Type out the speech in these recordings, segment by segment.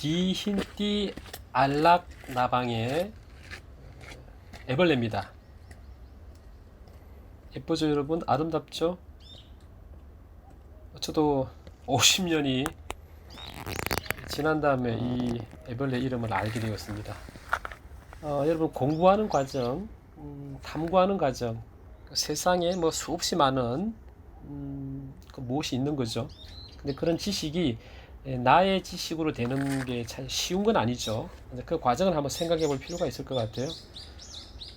디힌띠 알락 나방의 애벌레입니다. 예쁘죠 여러분? 아름답죠? 저도 50년이 지난 다음에 이 애벌레 이름을 알게 되었습니다. 어, 여러분 공부하는 과정, 음, 탐구하는 과정, 그 세상에 뭐 수없이 많은 음, 그 무엇이 있는 거죠. 근데 그런 지식이 예, 나의 지식으로 되는 게 참 쉬운 건 아니죠. 그 과정을 한번 생각해 볼 필요가 있을 것 같아요.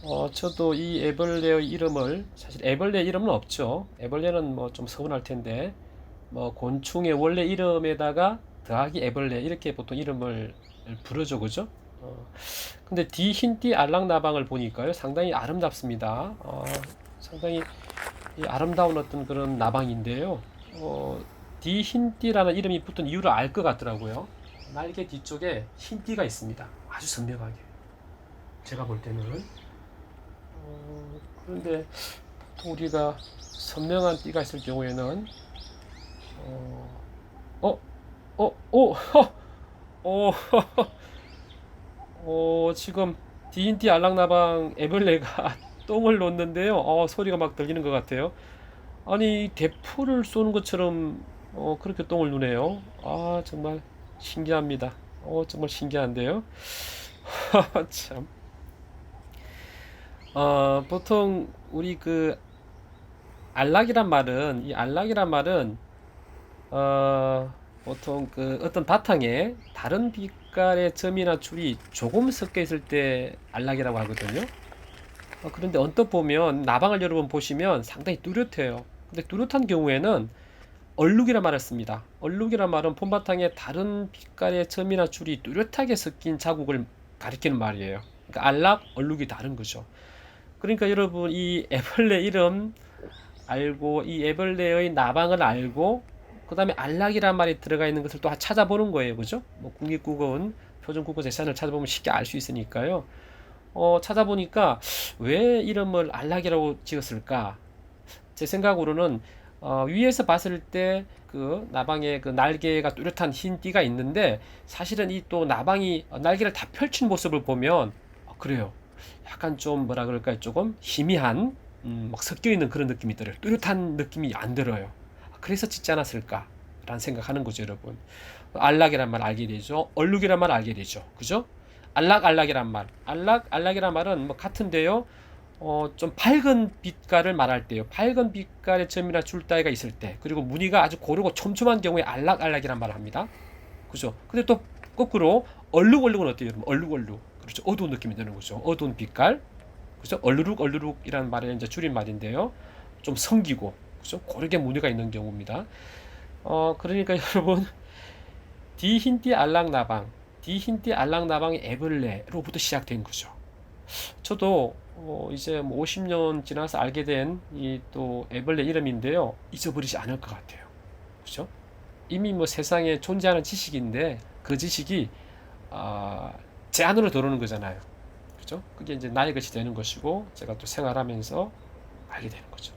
어, 저도 이 애벌레의 이름을 사실 애벌레 이름은 없죠. 애벌레는 뭐 좀 서운할 텐데 뭐 곤충의 원래 이름에다가 더하기 애벌레 이렇게 보통 이름을 부르죠, 그죠? 어, 근데 디흰띠 알랑나방을 보니까요, 상당히 아름답습니다. 어, 상당히 이 아름다운 어떤 그런 나방인데요. 어, 디흰띠라는 이름이 붙은 이유를 알 것 같더라고요. 날개 뒤쪽에 흰띠가 있습니다. 아주 선명하게. 제가 볼 때는. 어, 그런데 보통 우리가 선명한 띠가 있을 경우에는 어, 어, 어, 오, 허, 오, 허, 어, 지금 디인티 알랑나방 애벌레가 똥을 놓는데요. 어, 소리가 막 들리는 것 같아요. 아니, 대포를 쏘는 것처럼 어, 그렇게 똥을 누네요. 아, 정말 신기합니다. 어, 정말 신기한데요. 참. 어, 보통 우리 그 안락이란 말은 이 안락이란 말은 어, 보통 그 어떤 바탕에 다른 빛깔의 점이나 줄이 조금 섞여 있을 때 안락이라고 하거든요. 어, 그런데 언뜻 보면 나방을 여러분 보시면 상당히 뚜렷해요. 근데 뚜렷한 경우에는 얼룩이란 말을 씁니다. 얼룩이란 말은 폼바탕에 다른 빛깔의 점이나 줄이 뚜렷하게 섞인 자국을 가리키는 말이에요. 그러니까 알락, 얼룩이 다른 거죠. 그러니까 여러분 이 애벌레 이름 알고 이 애벌레의 나방을 알고 그 다음에 안락이란 말이 들어가 있는 것을 또 찾아보는 거예요, 그죠? 뭐 국립국어원 표준국어 재산을 찾아보면 쉽게 알 수 있으니까요. 어, 찾아보니까 왜 이름을 안락이라고 지었을까? 제 생각으로는 어, 위에서 봤을 때 그 나방의 그 날개가 뚜렷한 흰 띠가 있는데 사실은 이 또 나방이 날개를 다 펼친 모습을 보면 어, 그래요. 약간 좀 뭐라 그럴까요? 조금 희미한 음, 막 섞여 있는 그런 느낌이 들어요. 뚜렷한 느낌이 안 들어요. 그래서 짓지 않았을까? 라는 생각하는 거죠, 여러분. 안락이란 말 알게 되죠. 얼룩이란 말 알게 되죠. 그죠? 안락, 안락이란 말. 안락, 안락이란 말은 뭐 같은데요. 어, 좀 밝은 빛깔을 말할 때요. 밝은 빛깔의 점이나 줄 따위가 있을 때, 그리고 무늬가 아주 고르고 촘촘한 경우에 알락, 알락이란 말을 합니다. 그죠? 근데 또 거꾸로 얼룩, 얼룩은 어때요, 여러분? 얼룩, 얼룩. 그렇죠. 어두운 느낌이 드는 거죠. 어두운 빛깔. 그죠? 얼룩, 얼룩이라는 말의 이제 줄임말인데요. 좀 성기고, 그죠? 고르게 무늬가 있는 경우입니다. 어, 그러니까 여러분, 디힌띠 알락나방, 디힌띠 알락나방의 애벌레로부터 시작된 거죠. 저도 어, 이제 뭐 50년 지나서 알게 된 이 또 애벌레 이름인데요. 잊어버리지 않을 것 같아요. 그죠? 이미 뭐 세상에 존재하는 지식인데 그 지식이 아, 제 안으로 들어오는 거잖아요. 그죠? 그게 이제 나의 것이 되는 것이고 제가 또 생활하면서 알게 되는 거죠.